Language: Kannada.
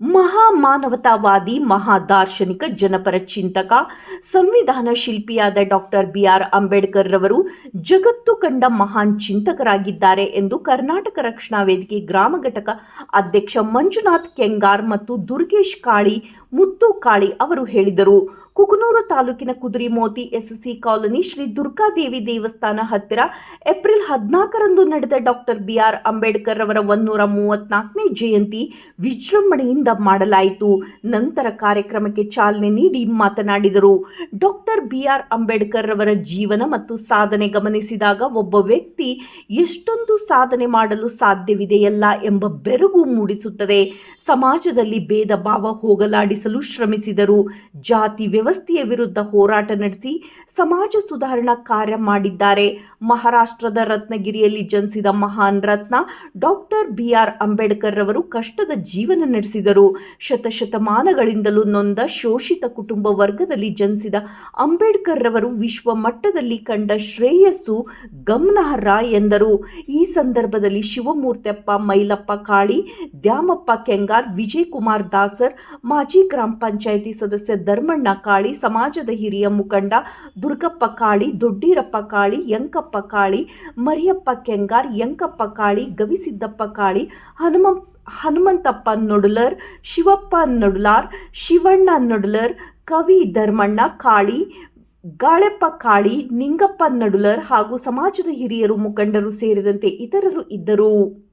ಮಹಾಮಾನವತಾವಾದಿ, ಮಹಾದಾರ್ಶನಿಕ, ಜನಪರ ಚಿಂತಕ, ಸಂವಿಧಾನ ಶಿಲ್ಪಿಯಾದ ಡಾಕ್ಟರ್ ಬಿ ಆರ್ ಅಂಬೇಡ್ಕರ್ ರವರು ಜಗತ್ತು ಕಂಡ ಮಹಾನ್ ಚಿಂತಕರಾಗಿದ್ದಾರೆ ಎಂದು ಕರ್ನಾಟಕ ರಕ್ಷಣಾ ವೇದಿಕೆ ಗ್ರಾಮ ಘಟಕ ಅಧ್ಯಕ್ಷ ಮಂಜುನಾಥ್ ಕೆಂಗಾರ್ ಮತ್ತು ದುರ್ಗೇಶ್ ಕಾಳಿ, ಮುತ್ತು ಕಾಳಿ ಅವರು ಹೇಳಿದರು. ಕುಕನೂರು ತಾಲೂಕಿನ ಕುದುರೆಮೋತಿ ಎಸ್ಎಸ್ಸಿ ಕಾಲೋನಿ ಶ್ರೀ ದುರ್ಗಾದೇವಿ ದೇವಸ್ಥಾನ ಹತ್ತಿರ ಏಪ್ರಿಲ್ ಹದಿನಾಲ್ಕರಂದು ನಡೆದ ಡಾಕ್ಟರ್ ಬಿ ಆರ್ ಅಂಬೇಡ್ಕರ್ ಅವರ ಒನ್ನೂರ ಮೂವತ್ನಾಲ್ಕನೇ ಜಯಂತಿ ವಿಜೃಂಭಣೆಯಿಂದ ಮಾಡಲಾಯಿತು. ನಂತರ ಕಾರ್ಯಕ್ರಮಕ್ಕೆ ಚಾಲನೆ ನೀಡಿ ಮಾತನಾಡಿದರು. ಡಾಕ್ಟರ್ ಬಿ ಆರ್ ಅಂಬೇಡ್ಕರ್ ಅವರ ಜೀವನ ಮತ್ತು ಸಾಧನೆ ಗಮನಿಸಿದಾಗ ಒಬ್ಬ ವ್ಯಕ್ತಿ ಎಷ್ಟೊಂದು ಸಾಧನೆ ಮಾಡಲು ಸಾಧ್ಯವಿದೆಯಲ್ಲ ಎಂಬ ಬೆರಗು ಮೂಡಿಸುತ್ತದೆ. ಸಮಾಜದಲ್ಲಿ ಭೇದ ಭಾವ ಹೋಗಲಾಡಿಸಲು ಶ್ರಮಿಸಿದರು. ಜಾತಿ ವ್ಯವಸ್ಥೆಯ ವಿರುದ್ಧ ಹೋರಾಟ ನಡೆಸಿ ಸಮಾಜ ಸುಧಾರಣಾ ಕಾರ್ಯ ಮಾಡಿದ್ದಾರೆ. ಮಹಾರಾಷ್ಟ್ರದ ರತ್ನಗಿರಿಯಲ್ಲಿ ಜನಿಸಿದ ಮಹಾನ್ ರತ್ನ ಡಾಕ್ಟರ್ ಬಿ ಆರ್ ಅಂಬೇಡ್ಕರ್ ಅವರು ಕಷ್ಟದ ಜೀವನ ನಡೆಸಿದರು. ಶತಶತಮಾನಗಳಿಂದಲೂ ನೊಂದ ಶೋಷಿತ ಕುಟುಂಬ ವರ್ಗದಲ್ಲಿ ಜನಿಸಿದ ಅಂಬೇಡ್ಕರ್ ರವರು ವಿಶ್ವ ಮಟ್ಟದಲ್ಲಿ ಕಂಡ ಶ್ರೇಯಸ್ಸು ಗಮನಾರ್ಹ ಎಂದರು. ಈ ಸಂದರ್ಭದಲ್ಲಿ ಶಿವಮೂರ್ತಿಯಪ್ಪ, ಮೈಲಪ್ಪ ಕಾಳಿ, ದ್ಯಾಮಪ್ಪ ಕೆಂಗಾರ್ ವಿಜಯ್ ಕುಮಾರ್ ದಾಸರ್, ಮಾಜಿ ಗ್ರಾಮ ಪಂಚಾಯಿತಿ ಸದಸ್ಯ ಧರ್ಮಣ್ಣ ಕಾಳಿ, ಸಮಾಜದ ಹಿರಿಯ ಮುಖಂಡ ದುರ್ಗಪ್ಪ ಕಾಳಿ, ದೊಡ್ಡೀರಪ್ಪ ಕಾಳಿ, ಯಂಕಪ್ಪ ಕಾಳಿ, ಮರಿಯಪ್ಪ ಕೆಂಗಾರ್, ಯಂಕಪ್ಪ ಕಾಳಿ, ಗವಿಸಿದ್ದಪ್ಪ ಕಾಳಿ, ಹನುಮ ಹನುಮಂತಪ್ಪ ನೊಡುಲರ್ ಶಿವಪ್ಪ ನೊಡುಲಾರ್, ಶಿವಣ್ಣ ನೊಡುಲರ್, ಕವಿ ಧರ್ಮಣ್ಣ ಕಾಳಿ, ಗಾಳೆಪ್ಪ ಕಾಳಿ ನಿಂಗಪ್ಪ ನಡುಲರ್ ಹಾಗೂ ಸಮಾಜದ ಹಿರಿಯರು ಮುಖಂಡರು ಸೇರಿದಂತೆ ಇತರರು ಇದ್ದರು.